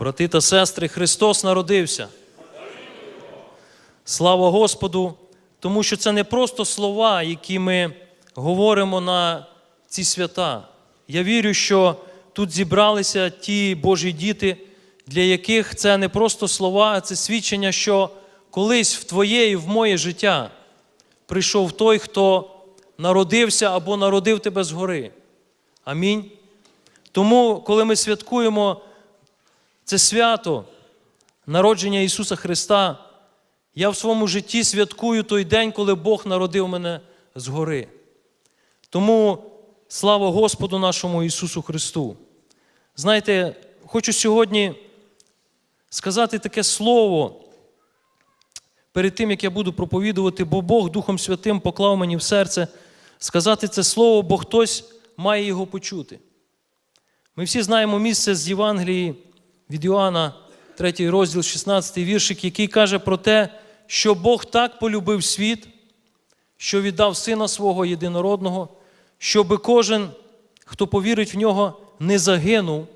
Брати та сестри, Христос народився. Слава Господу, тому що це не просто слова, які ми говоримо на ці свята. Я вірю, що тут зібралися ті Божі діти, для яких це не просто слова, а це свідчення, що колись в твоє і в моє життя прийшов той, хто народився або народив тебе згори. Амінь. Тому, коли ми святкуємо це свято народження Ісуса Христа, я в своєму житті святкую той день, коли Бог народив мене згори. Тому слава Господу нашому Ісусу Христу. Знаєте, хочу сьогодні сказати таке слово перед тим, як я буду проповідувати, бо Бог Духом Святим поклав мені в серце сказати це слово, бо хтось має його почути. Ми всі знаємо місце з Євангелії від Іоанна, 3 розділ, 16 віршик, який каже про те, що Бог так полюбив світ, що віддав Сина свого єдинородного, щоби кожен, хто повірить в нього, не загинув,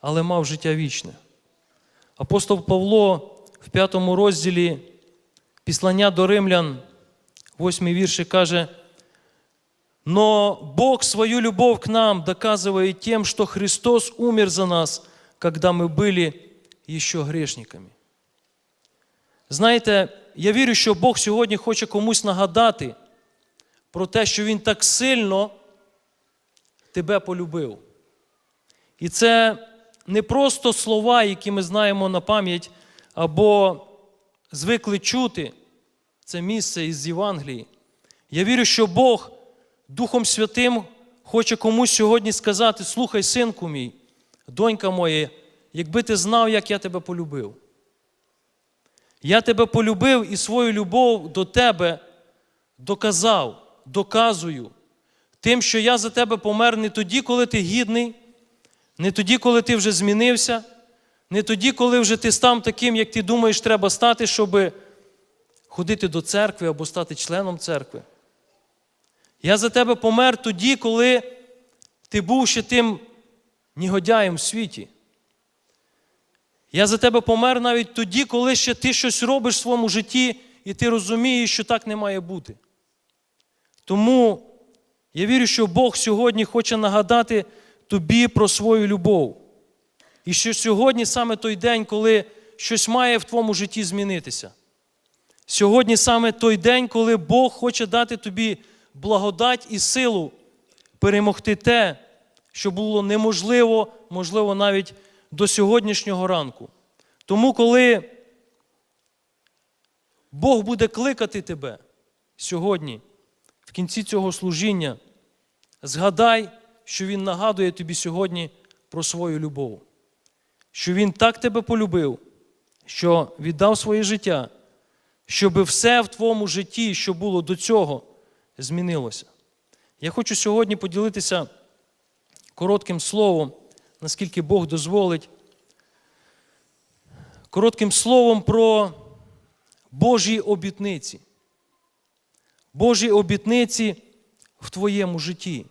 але мав життя вічне. Апостол Павло в п'ятому розділі післання до римлян, восьмий віршик, каже, Но Бог свою любовь к нам доказывает тем, что Христос умер за нас, когда мы были еще грешниками. Знаєте, я вірю, що Бог сьогодні хоче комусь нагадати про те, що Він так сильно тебе полюбив. І це не просто слова, які ми знаємо на пам'ять, або звикли чути це місце із Євангелії. Я вірю, що Бог Духом Святим хоче комусь сьогодні сказати: слухай, синку мій, донька моя, якби ти знав, як я тебе полюбив. Я тебе полюбив і свою любов до тебе доказав, доказую тим, що я за тебе помер не тоді, коли ти гідний, не тоді, коли ти вже змінився, не тоді, коли вже ти став таким, як ти думаєш, треба стати, щоб ходити до церкви або стати членом церкви. Я за тебе помер тоді, коли ти був ще тим негодяєм в світі. Я за тебе помер навіть тоді, коли ще ти щось робиш в своєму житті, і ти розумієш, що так не має бути. Тому я вірю, що Бог сьогодні хоче нагадати тобі про свою любов. І що сьогодні саме той день, коли щось має в твоєму житті змінитися. Сьогодні саме той день, коли Бог хоче дати тобі благодать і силу перемогти те, що було неможливо, можливо, навіть до сьогоднішнього ранку. Тому, коли Бог буде кликати тебе сьогодні, в кінці цього служіння, згадай, що Він нагадує тобі сьогодні про свою любов, що Він так тебе полюбив, що віддав своє життя, щоб все в твоєму житті, що було до цього, змінилося. Я хочу сьогодні поділитися коротким словом, наскільки Бог дозволить, коротким словом про Божі обітниці. Божі обітниці в твоєму житті.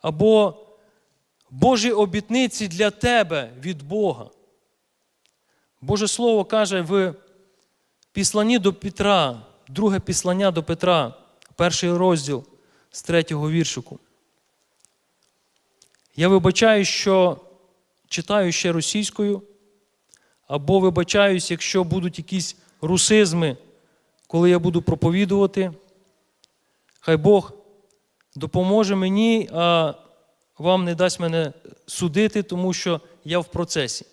Або Божі обітниці для тебе від Бога. Боже Слово каже в післанні до Петра, друге післання до Петра, перший розділ з третього віршику. Я вибачаю, що читаю ще російською, або вибачаюсь, якщо будуть якісь русизми, коли я буду проповідувати. Хай Бог допоможе мені, а вам не дасть мене судити, тому що я в процесі.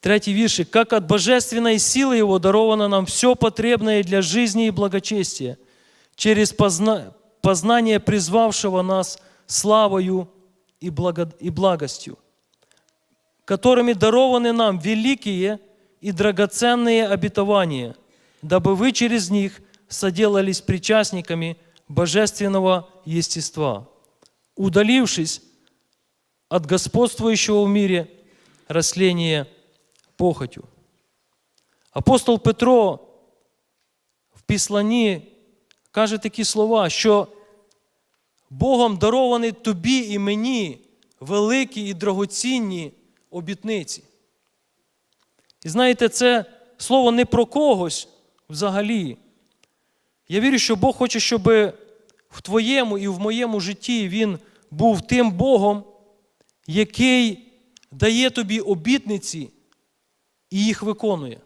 Третий виршик. «Как от божественной силы Его даровано нам все потребное для жизни и благочестия, через позна... познание призвавшего нас славою и, благо... и благостью, которыми дарованы нам великие и драгоценные обетования, дабы вы через них соделались причастниками божественного естества, удалившись от господствующего в мире растления похотю. Апостол Петро в післанні каже такі слова, що Богом дарований тобі і мені великі і драгоцінні обітниці. І знаєте, це слово не про когось взагалі. Я вірю, що Бог хоче, щоб в твоєму і в моєму житті Він був тим Богом, який дає тобі обітниці і їх виконує.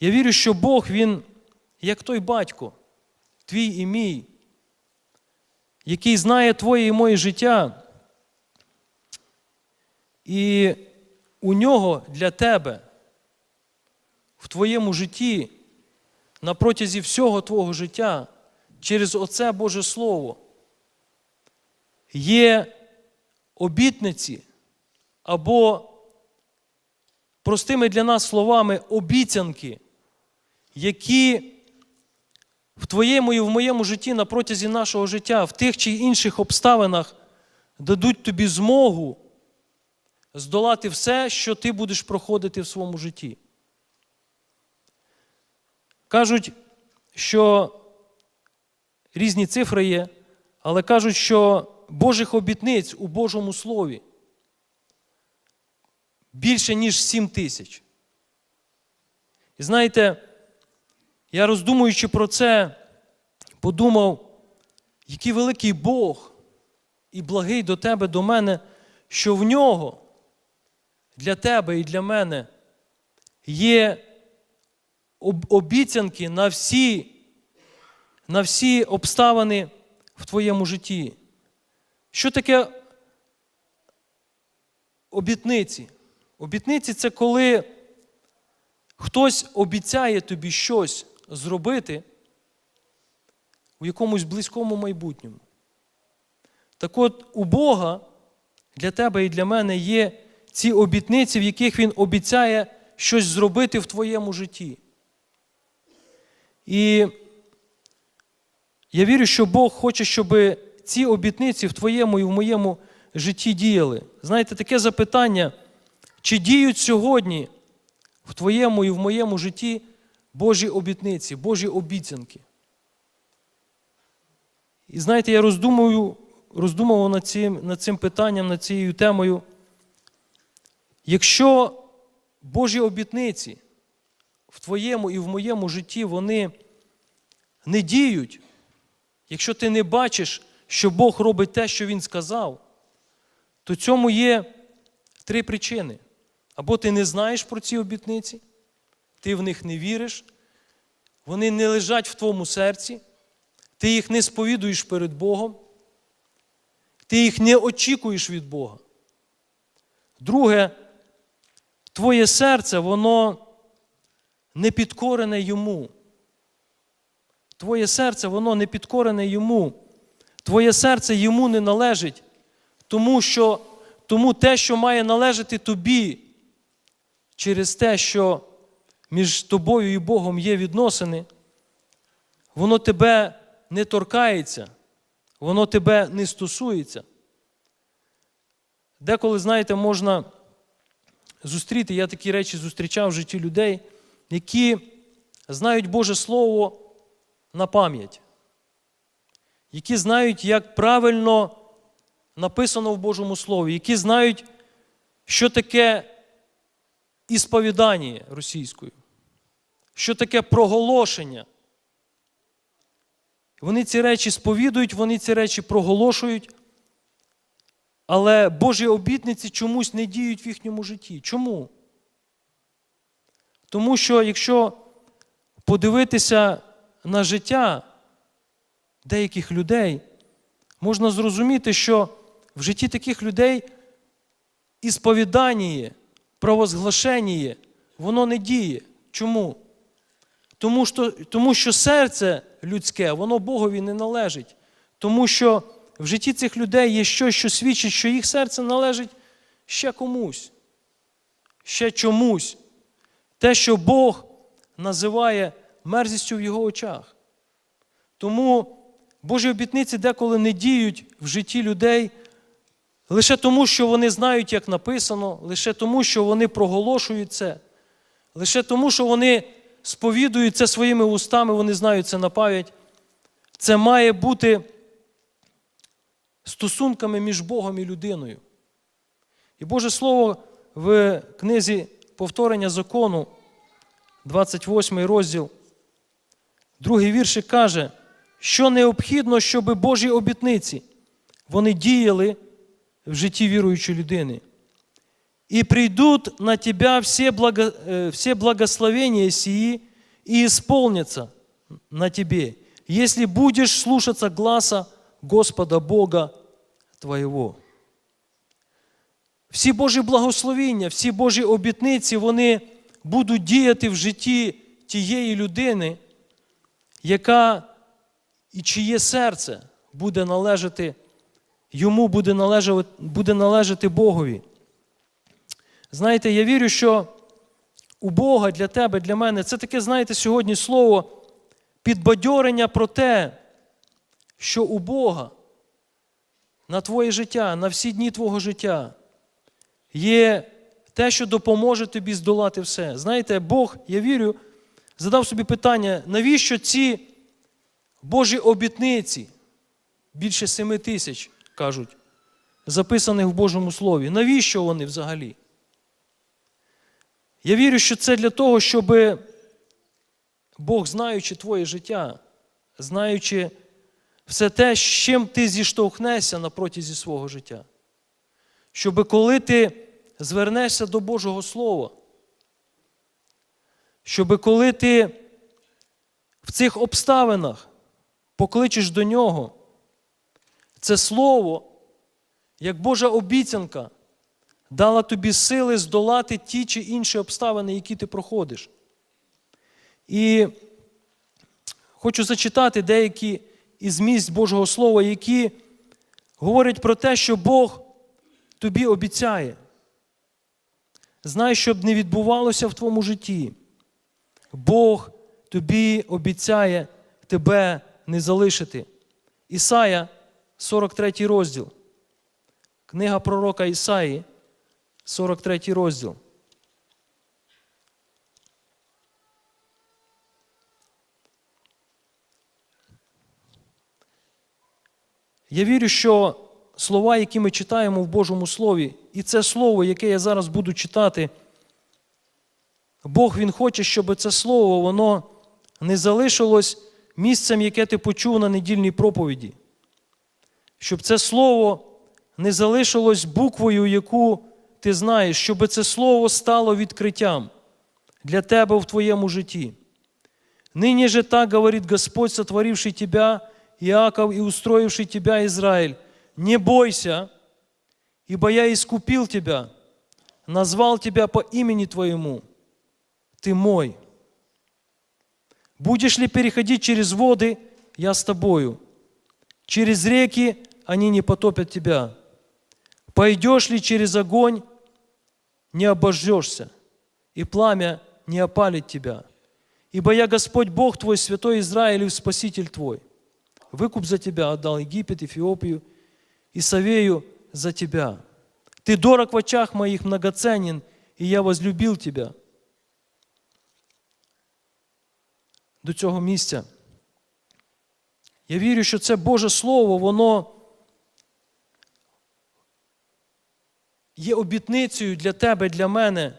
Я вірю, що Бог, Він, як той батько, твій і мій, який знає твоє і моє життя, і у нього для тебе в твоєму житті на протязі всього твого життя через оце Боже Слово є обітниці або, простими для нас словами, обіцянки, які в твоєму і в моєму житті на протязі нашого життя, в тих чи інших обставинах дадуть тобі змогу здолати все, що ти будеш проходити в своєму житті. Кажуть, що різні цифри є, але кажуть, що Божих обітниць у Божому Слові більше, ніж 7 тисяч. І знаєте, я роздумуючи про це, подумав, який великий Бог і благий до тебе, до мене, що в нього для тебе і для мене є обіцянки на всі, на всі обставини в твоєму житті. Що таке обітниці? Обітниці це коли хтось обіцяє тобі щось зробити у якомусь близькому майбутньому. Так от у Бога для тебе і для мене є ці обітниці, в яких Він обіцяє щось зробити в твоєму житті. І я вірю, що Бог хоче, щоб ці обітниці в твоєму і в моєму житті діяли. Знаєте, таке запитання, чи діють сьогодні в твоєму і в моєму житті Божі обітниці, Божі обіцянки? І знаєте, я роздумую, роздумував над цим, над цим питанням, над цією темою. Якщо Божі обітниці в твоєму і в моєму житті вони не діють, якщо ти не бачиш, що Бог робить те, що Він сказав, то цьому є три причини. Або ти не знаєш про ці обітниці, ти в них не віриш, вони не лежать в твоєму серці, ти їх не сповідуєш перед Богом, ти їх не очікуєш від Бога. Друге, твоє серце, воно не підкорене йому. Твоє серце, воно не підкорене йому. Твоє серце йому не належить, тому що тому те, що має належати тобі, через те, що між тобою і Богом є відносини, воно тебе не торкається, воно тебе не стосується. Деколи, знаєте, можна зустріти, я такі речі зустрічав в житті людей, які знають Боже Слово на пам'ять, які знають, як правильно написано в Божому Слові, які знають, що таке ісповідання російською, що таке проголошення. Вони ці речі сповідують, вони ці речі проголошують, але Божі обітниці чомусь не діють в їхньому житті. Чому? Тому що якщо подивитися на життя деяких людей, можна зрозуміти, що в житті таких людей ісповідання, провозглашення, воно не діє. Чому? Тому що, тому що серце людське, воно Богові не належить. Тому що в житті цих людей є щось, що свідчить, що їх серце належить ще комусь, ще чомусь. Те, що Бог називає мерзістю в його очах. Тому Божі обітниці деколи не діють в житті людей лише тому, що вони знають, як написано, лише тому, що вони проголошують це, лише тому, що вони сповідують це своїми устами, вони знають це на пам'ять. це має бути стосунками між Богом і людиною. І Боже Слово в книзі повторення закону, 28 розділ, другий віршик каже, що необхідно, щоб Божі обітниці вони діяли в житті віруючої людини. И придут на тебя все, благо, э, все благословения сии и исполнятся на тебе, если будешь слушаться гласа Господа Бога твоего. Всі Божі благословіння, всі Божі обітниці, вони будуть діяти в житті тієї людини, яка і чиє серце буде належати, йому буде належати, буде належати Богові. Знаєте, я вірю, що у Бога для тебе, для мене, це таке, знаєте, сьогодні слово підбадьорення про те, що у Бога на твоє життя, на всі дні твого життя є те, що допоможе тобі здолати все. Знаєте, Бог, я вірю, задав собі питання, навіщо ці Божі обітниці, більше семи тисяч, кажуть, записаних в Божому Слові. Навіщо вони взагалі? Я вірю, що це для того, щоб Бог, знаючи твоє життя, знаючи все те, з чим ти зіштовхнешся на протязі свого життя. Щоб коли ти звернешся до Божого Слова, щоб коли ти в цих обставинах покличеш до Нього, це Слово, як Божа обіцянка, дала тобі сили здолати ті чи інші обставини, які ти проходиш. І хочу зачитати деякі із місць Божого Слова, які говорять про те, що Бог тобі обіцяє. Знай, щоб не відбувалося в твоєму житті. Бог тобі обіцяє тебе не залишити. Ісая, 43 розділ. Книга пророка Ісаї, 43 розділ. Я вірю, що слова, які ми читаємо в Божому Слові, і це слово, яке я зараз буду читати, Бог Він хоче, щоб це слово воно не залишилось місцем, яке ти почув на недільній проповіді Щоб це слово не залишилось буквою, яку ти знаєш, щоб це слово стало відкриттям для тебе в твоєму житті. Ныне же так говорит Господь, сотворивший тебя, Иаков, и устроивший тебя, Израиль. Не бойся, ибо я искупил тебя, назвал тебя по имени твоему. Ты мой. Будешь ли переходить через воды, я с тобою. Через реки они не потопят тебя. Пойдешь ли через огонь, не обожжешься, и пламя не опалит тебя. Ибо я Господь Бог твой, святой Израилев, Спаситель твой. Выкуп за тебя отдал Египет, Эфиопию и Савею за тебя. Ты дорог в очах моих, многоценен, и я возлюбил тебя. До цього місця. Я вірю, що це Боже Слово, воно є обітницею для тебе, для мене,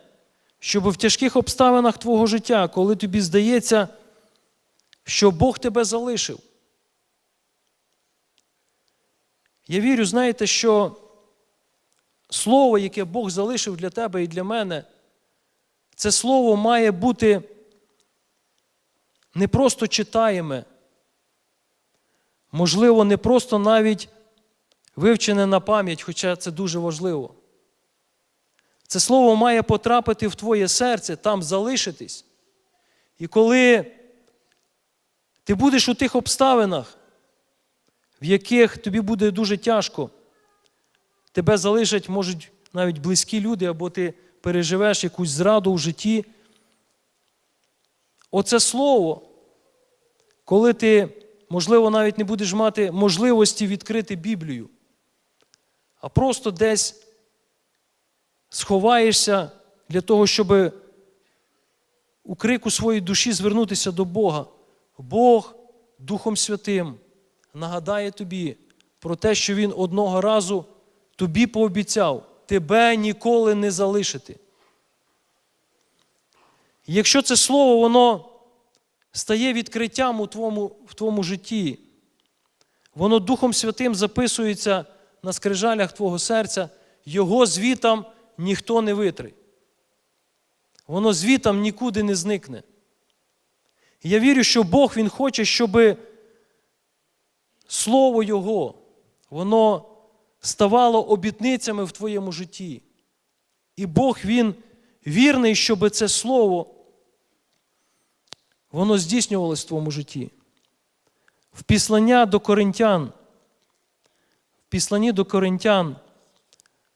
щоб в тяжких обставинах твого життя, коли тобі здається, що Бог тебе залишив. Я вірю, знаєте, що слово, яке Бог залишив для тебе і для мене, це слово має бути не просто читаєме, можливо, не просто навіть вивчене на пам'ять, хоча це дуже важливо. Це слово має потрапити в твоє серце, там залишитись. І коли ти будеш у тих обставинах, в яких тобі буде дуже тяжко, тебе залишать, можуть навіть близькі люди, або ти переживеш якусь зраду в житті. Оце слово, коли ти, можливо, навіть не будеш мати можливості відкрити Біблію, а просто десь сховаєшся для того, щоб у крику своєї душі звернутися до Бога. Бог Духом Святим нагадає тобі про те, що Він одного разу тобі пообіцяв тебе ніколи не залишити. Якщо це слово, воно стає відкриттям у твоєму, в твоєму житті, воно Духом Святим записується на скрижалях твого серця, його звітам ніхто не витри. Воно звітам нікуди не зникне. Я вірю, що Бог Він хоче, щоб Слово Його, воно ставало обітницями в твоєму житті. І Бог Він вірний, щоб це Слово воно здійснювалось в твоєму житті. В післання до коринтян, в післанні до коринтян,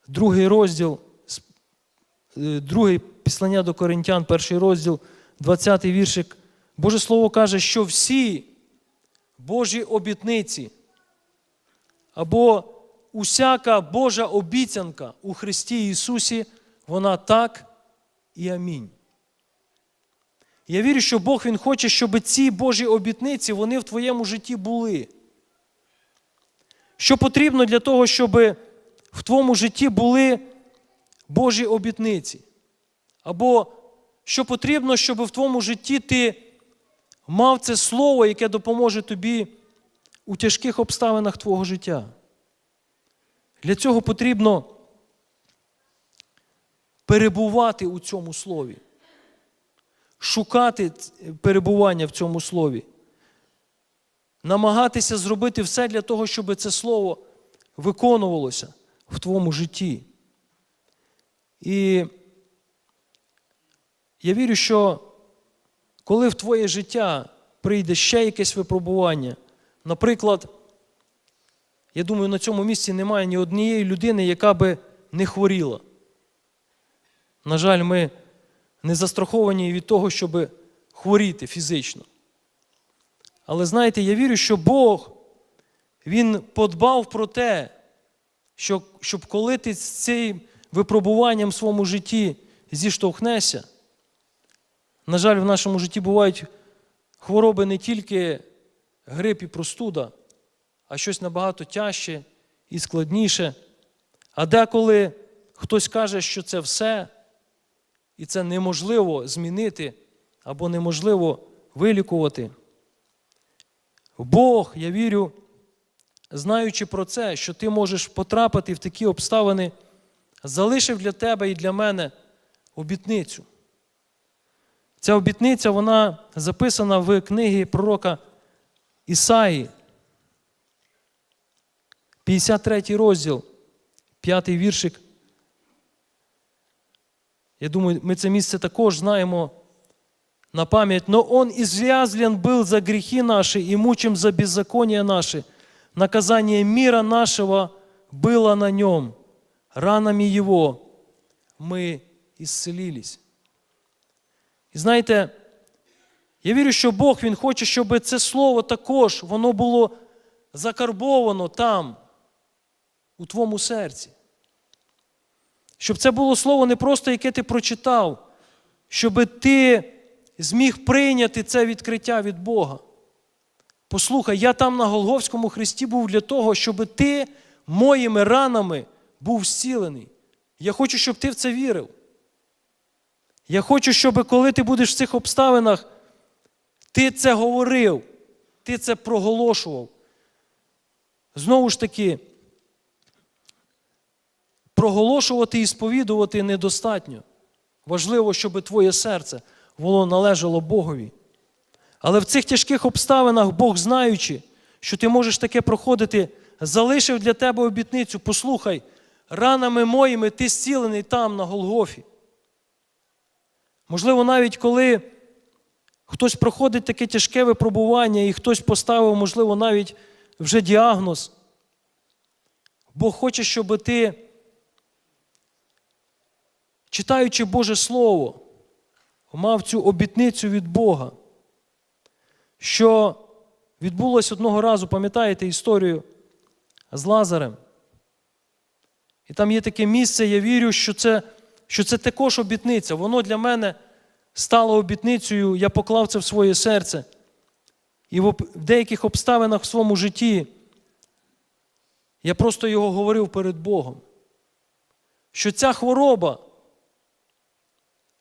другий розділ, е, другий післання до коринтян, перший розділ, 20 віршик, Боже Слово каже, що всі Божі обітниці або усяка Божа обіцянка у Христі Ісусі, вона так і амінь. Я вірю, що Бог Він хоче, щоб ці Божі обітниці вони в твоєму житті були. Що потрібно для того, щоб в твоєму житті були Божі обітниці? Або що потрібно, щоб в твоєму житті ти мав це слово, яке допоможе тобі у тяжких обставинах твого життя? Для цього потрібно перебувати у цьому слові шукати перебування в цьому слові, намагатися зробити все для того, щоб це слово виконувалося в твоєму житті. І я вірю, що коли в твоє життя прийде ще якесь випробування, наприклад, я думаю, на цьому місці немає ні однієї людини, яка би не хворіла. На жаль, ми не застраховані від того, щоб хворіти фізично. Але знаєте, я вірю, що Бог, Він подбав про те, що, щоб коли ти з цим випробуванням в своєму житті зіштовхнешся, на жаль, в нашому житті бувають хвороби не тільки грип і простуда, а щось набагато тяжче і складніше. А деколи хтось каже, що це все. І це неможливо змінити або неможливо вилікувати. Бог, я вірю, знаючи про це, що ти можеш потрапити в такі обставини, залишив для тебе і для мене обітницю. Ця обітниця вона записана в книгі пророка Ісаї, 53 розділ, 5 віршик. Я думаю, мы це місце також знаємо на память. Но Он извязлен был за грехи наши и мучим за беззакония наши. Наказание мира нашего было на нем. Ранами Его ми исцелились. І знаєте, я вірю, що Бог Він хоче, щоб це слово також воно було закарбовано там, у твоєму серці. Щоб це було слово не просто, яке ти прочитав, щоб ти зміг прийняти це відкриття від Бога. Послухай, я там на Голговському хресті був для того, щоб ти моїми ранами був зцілений. Я хочу, щоб ти в це вірив. Я хочу, щоб коли ти будеш в цих обставинах, ти це говорив, ти це проголошував. Знову ж таки, проголошувати і сповідувати недостатньо. Важливо, щоб твоє серце воно належало Богові. Але в цих тяжких обставинах Бог, знаючи, що ти можеш таке проходити, залишив для тебе обітницю. Послухай, ранами моїми ти зцілений там, на Голгофі. Можливо, навіть коли хтось проходить таке тяжке випробування, і хтось поставив, можливо, навіть вже діагноз. Бог хоче, щоб ти, читаючи Боже Слово, мав цю обітницю від Бога, що відбулося одного разу, пам'ятаєте історію з Лазарем. І там є таке місце, я вірю, що це, що це також обітниця. Воно для мене стало обітницею, я поклав це в своє серце. І в деяких обставинах в своєму житті Я просто його говорив перед Богом. Що ця хвороба,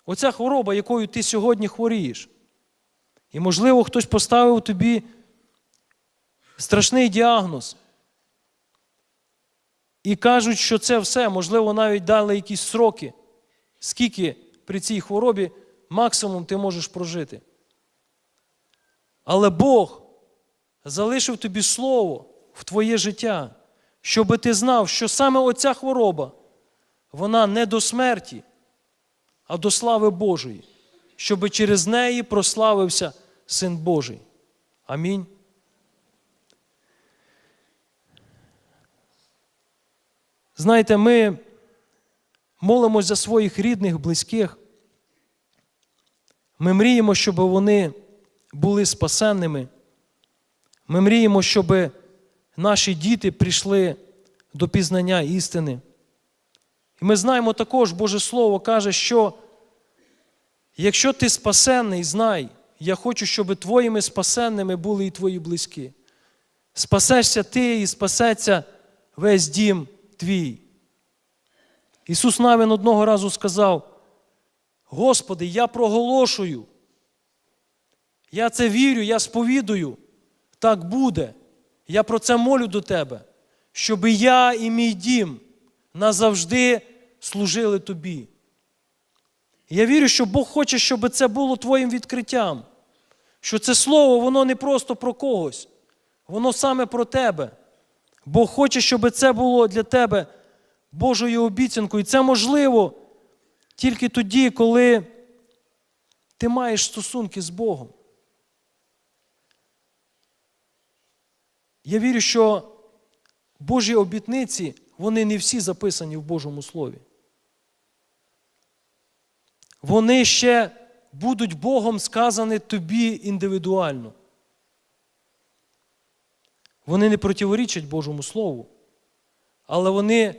оця хвороба, якою ти сьогодні хворієш, і, можливо, хтось поставив тобі страшний діагноз. І кажуть, що це все, можливо, навіть дали якісь сроки, скільки при цій хворобі максимум ти можеш прожити. Але Бог залишив тобі слово в твоє життя, щоби ти знав, що саме оця хвороба, вона не до смерті, а до слави Божої, щоби через неї прославився Син Божий. Амінь. Знаєте, ми молимось за своїх рідних, близьких. Ми мріємо, щоб вони були спасенними. Ми мріємо, щоб наші діти прийшли до пізнання істини. І ми знаємо також, Боже Слово каже, що якщо ти спасенний, знай, я хочу, щоб твоїми спасенними були і твої близькі. Спасешся ти і спасеться весь дім твій. Ісус Навин одного разу сказав: Господи, я проголошую, я це вірю, я сповідую, так буде. Я про це молю до Тебе, щоб я і мій дім назавжди служили Тобі. Я вірю, що Бог хоче, щоб це було Твоїм відкриттям, що це слово, воно не просто про когось, воно саме про тебе. Бог хоче, щоб це було для тебе Божою обіцянкою. І це можливо тільки тоді, коли ти маєш стосунки з Богом. Я вірю, що Божі обітниці, вони не всі записані в Божому Слові. Вони ще будуть Богом сказані тобі індивідуально. Вони не противорічать Божому Слову, але вони,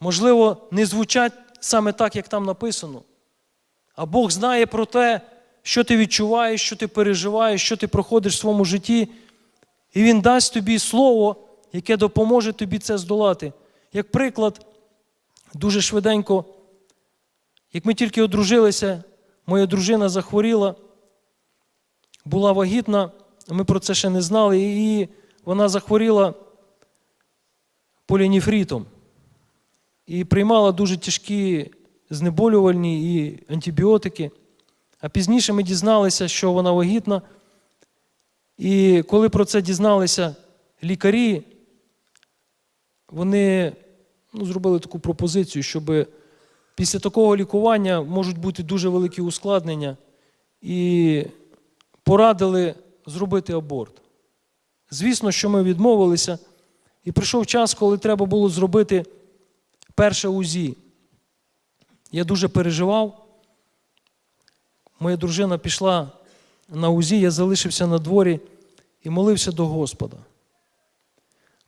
можливо, не звучать саме так, як там написано. А Бог знає про те, що ти відчуваєш, що ти переживаєш, що ти проходиш в своєму житті. І Він дасть тобі слово, яке допоможе тобі це здолати. Як приклад, дуже швиденько, як ми тільки одружилися, моя дружина захворіла, була вагітна, ми про це ще не знали, і вона захворіла полініфрітом і приймала дуже тяжкі знеболювальні і антибіотики. А пізніше ми дізналися, що вона вагітна. І коли про це дізналися лікарі, вони ну, зробили таку пропозицію, щоб після такого лікування можуть бути дуже великі ускладнення, і порадили зробити аборт. Звісно, що ми відмовилися, і прийшов час, коли треба було зробити перше УЗІ. Я дуже переживав. Моя дружина пішла на УЗІ, я залишився на дворі і молився до Господа.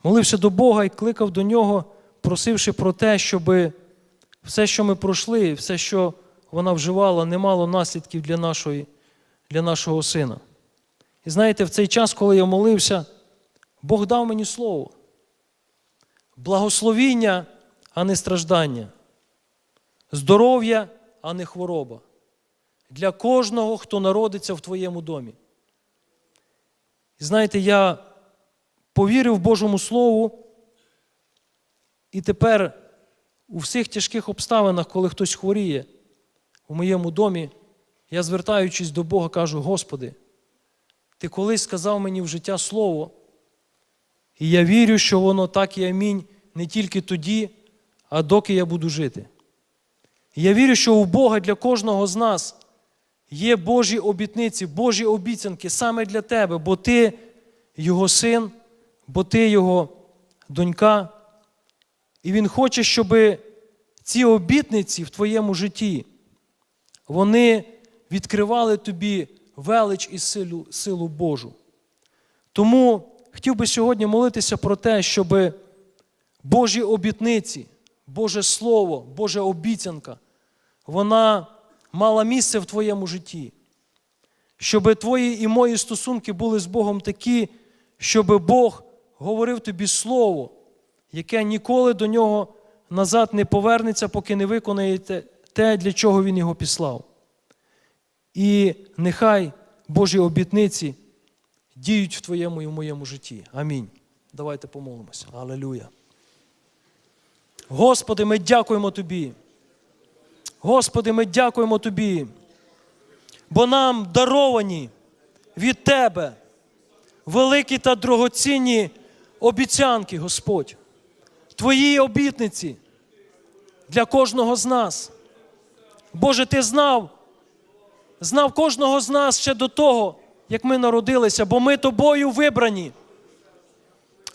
Молився до Бога і кликав до нього, просивши про те, щоб все, що ми пройшли, все, що вона вживала, не мало наслідків для, нашої, для нашого сина. І знаєте, в цей час, коли я молився, Бог дав мені слово. Благословіння, а не страждання. Здоров'я, а не хвороба. Для кожного, хто народиться в твоєму домі. І знаєте, я повірив Божому Слову, і тепер у всіх тяжких обставинах, коли хтось хворіє у моєму домі, я, звертаючись до Бога, кажу: Господи, Ти колись сказав мені в життя Слово, і я вірю, що воно так і амінь не тільки тоді, а доки я буду жити. І я вірю, що у Бога для кожного з нас є Божі обітниці, Божі обіцянки саме для тебе, бо ти Його син, бо ти Його донька. І Він хоче, щоб ці обітниці в твоєму житті, вони відкривали тобі велич і силу, силу Божу. Тому хотів би сьогодні молитися про те, щоб Божі обітниці, Боже Слово, Божа обіцянка, вона мала місце в твоєму житті. Щоб твої і мої стосунки були з Богом такі, щоб Бог говорив тобі Слово, яке ніколи до нього назад не повернеться, поки не виконаєте те, для чого він його післав. І нехай Божі обітниці діють в твоєму і в моєму житті. Амінь. Давайте помолимося. Алелуя. Господи, ми дякуємо Тобі. Господи, ми дякуємо Тобі, бо нам даровані від Тебе великі та дорогоцінні обіцянки, Господь. Твої обітниці для кожного з нас. Боже, Ти знав, знав кожного з нас ще до того, як ми народилися, бо ми тобою вибрані.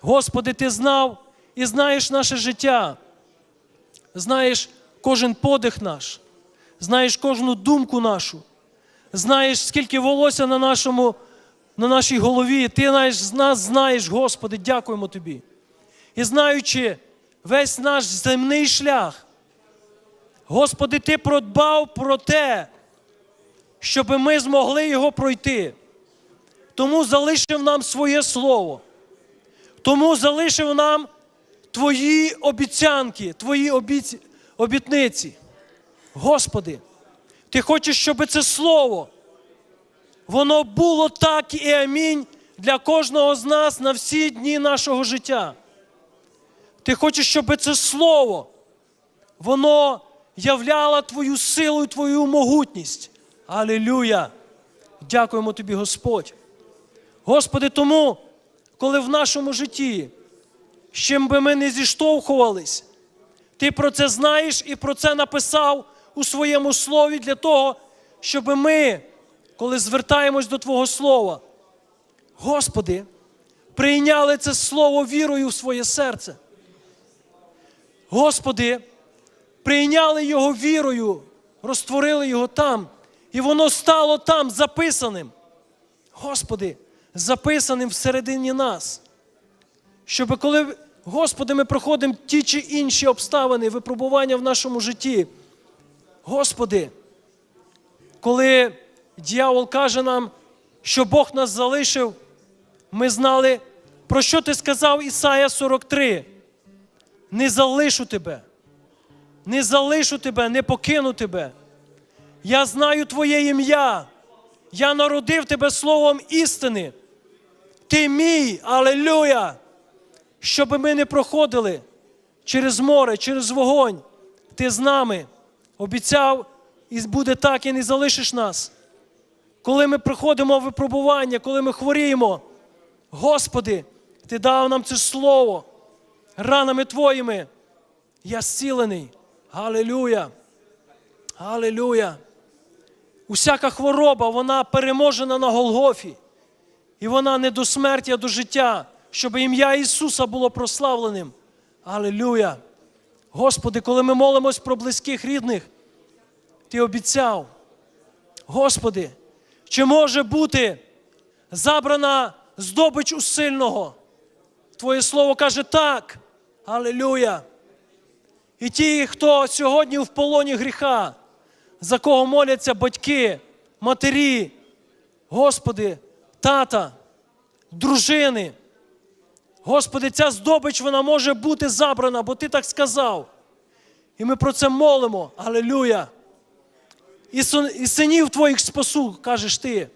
Господи, Ти знав і знаєш наше життя, знаєш кожен подих наш, знаєш кожну думку нашу, знаєш, скільки волосся на, нашому, на нашій голові. Ти з нас знаєш, Господи, дякуємо Тобі. І знаючи весь наш земний шлях, Господи, Ти продбав про те, щоб ми змогли його пройти. Тому залишив нам своє слово. Тому залишив нам Твої обіцянки, Твої обіць... обітниці. Господи, Ти хочеш, щоб це слово, воно було так і амінь для кожного з нас на всі дні нашого життя. Ти хочеш, щоб це слово, воно являло Твою силу і Твою могутність. Алілюя! Дякуємо Тобі, Господь. Господи, тому, коли в нашому житті, з чим би ми не зіштовхувались, Ти про це знаєш і про це написав у своєму слові для того, щоб ми, коли звертаємось до Твого Слова, Господи, прийняли це слово вірою в своє серце. Господи, прийняли його вірою, розтворили його там, і воно стало там записаним. Господи, записаним всередині нас. Щоб коли, Господи, ми проходимо ті чи інші обставини, випробування в нашому житті. Господи, коли дьявол каже нам, що Бог нас залишив, ми знали, про що ти сказав Ісая 43. Не залишу тебе, не залишу тебе, не покину тебе. Я знаю Твоє ім'я. Я народив тебе словом істини. Ти мій, алелюя! Щоб ми не проходили через море, через вогонь. Ти з нами обіцяв, і буде так, і не залишиш нас. Коли ми проходимо випробування, коли ми хворіємо, Господи, Ти дав нам це слово ранами Твоїми. Я зцілений. Алелюя! Алелюя! Усяка хвороба, вона переможена на Голгофі. І вона не до смерті, а до життя, щоб ім'я Ісуса було прославленим. Алілюя! Господи, коли ми молимось про близьких рідних, Ти обіцяв. Господи, чи може бути забрана здобич у сильного? Твоє слово каже так. Алілюя! І ті, хто сьогодні в полоні гріха, за кого моляться батьки, матері, Господи, тата, дружини. Господи, ця здобич вона може бути забрана, бо Ти так сказав. І ми про це молимо. Алілюя. І син- синів Твоїх спасу, кажеш ти.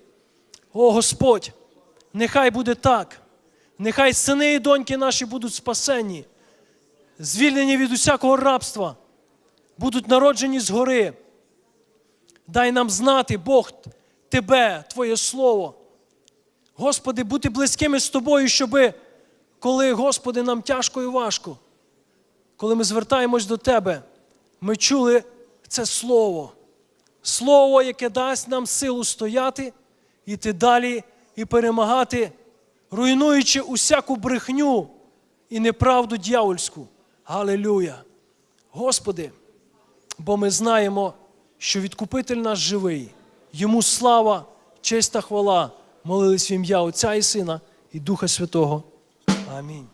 О Господь, нехай буде так. Нехай сини і доньки наші будуть спасені, звільнені від усякого рабства, будуть народжені згори. Дай нам знати, Бог, Тебе, Твоє Слово. Господи, бути близькими з Тобою, щоби, коли, Господи, нам тяжко і важко, коли ми звертаємось до Тебе, ми чули це Слово. Слово, яке дасть нам силу стояти, іти далі і перемагати, руйнуючи усяку брехню і неправду дьявольську. Галилюя! Господи, бо ми знаємо, що відкупитель наш живий, йому слава, честь та хвала. Молились в ім'я Отця і Сина і Духа Святого. Амінь.